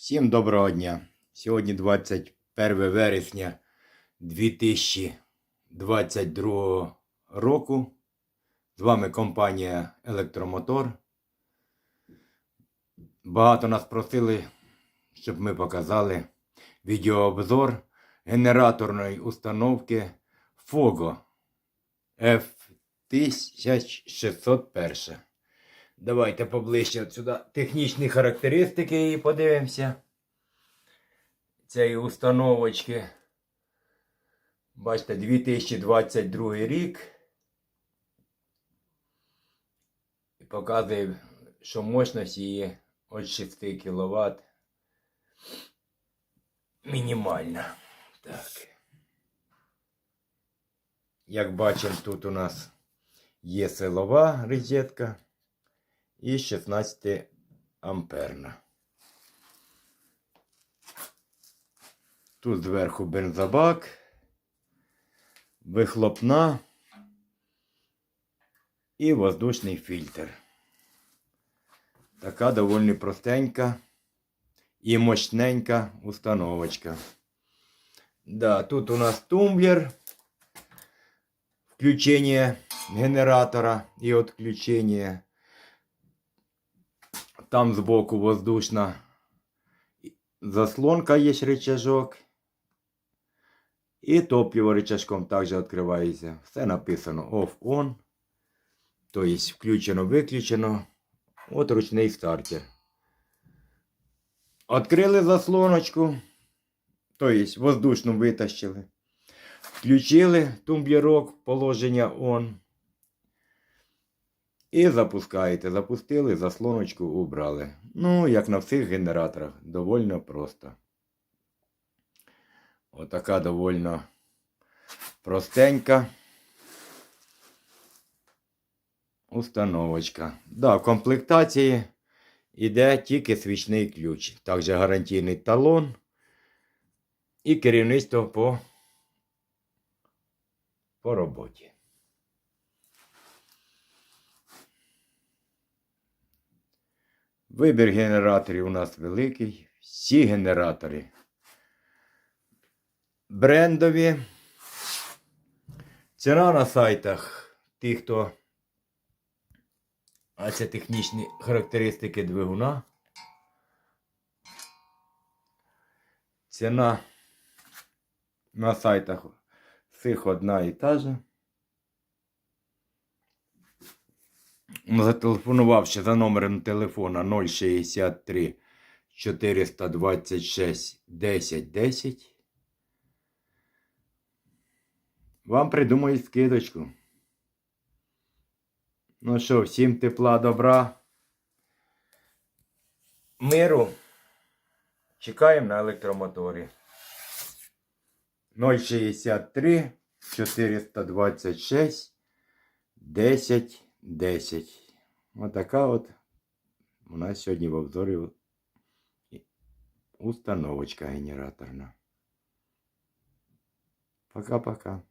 Всім доброго дня. Сьогодні 21 вересня 2022 року. З вами компанія Електромотор. Багато нас просили, щоб ми показали відеообзор генераторної установки FOGO F1601. Давайте поближче от сюди технічні характеристики її подивимося. Цієї установочки. Бачите, 2022 рік. І показує, що мощність її від 6 кВт. Мінімальна. Так. Як бачимо, тут у нас є силова розетка і 16 амперна. Тут зверху бензобак, вихлопна і воздушний фільтр. Така доволі простенька і мощненька установочка. Да, тут у нас тумблер, включение генератора и отключение. Там сбоку воздушна заслонка есть рычажок. І топливо рычажком також відкривається. Все написано off-on. Тобто включено-виключено. От ручний стартер. Открили заслоночку. Тобто воздушну витащили. Включили тумблерок, положення on. І запускаєте. Запустили, заслоночку убрали. Ну, як на всіх генераторах, довольно просто. Отака довольно простенька установочка. Да, в комплектації йде тільки свічний ключ. Також гарантійний талон і керівництво по, по роботі. Вибір генераторів у нас великий. Всі генератори брендові. Ціна на сайтах тих, хто. А це технічні характеристики двигуна. Ціна на сайтах всіх одна і та же. Зателефонувавши за номером телефона 063 426 10 10. Вам придумають скидочку. Ну що, всім тепла, добра. Миру. Чекаємо на електромоторі. 063 426 10 10. Отака от у нас сьогодні в обзорі установочка генераторна. Пока-пока.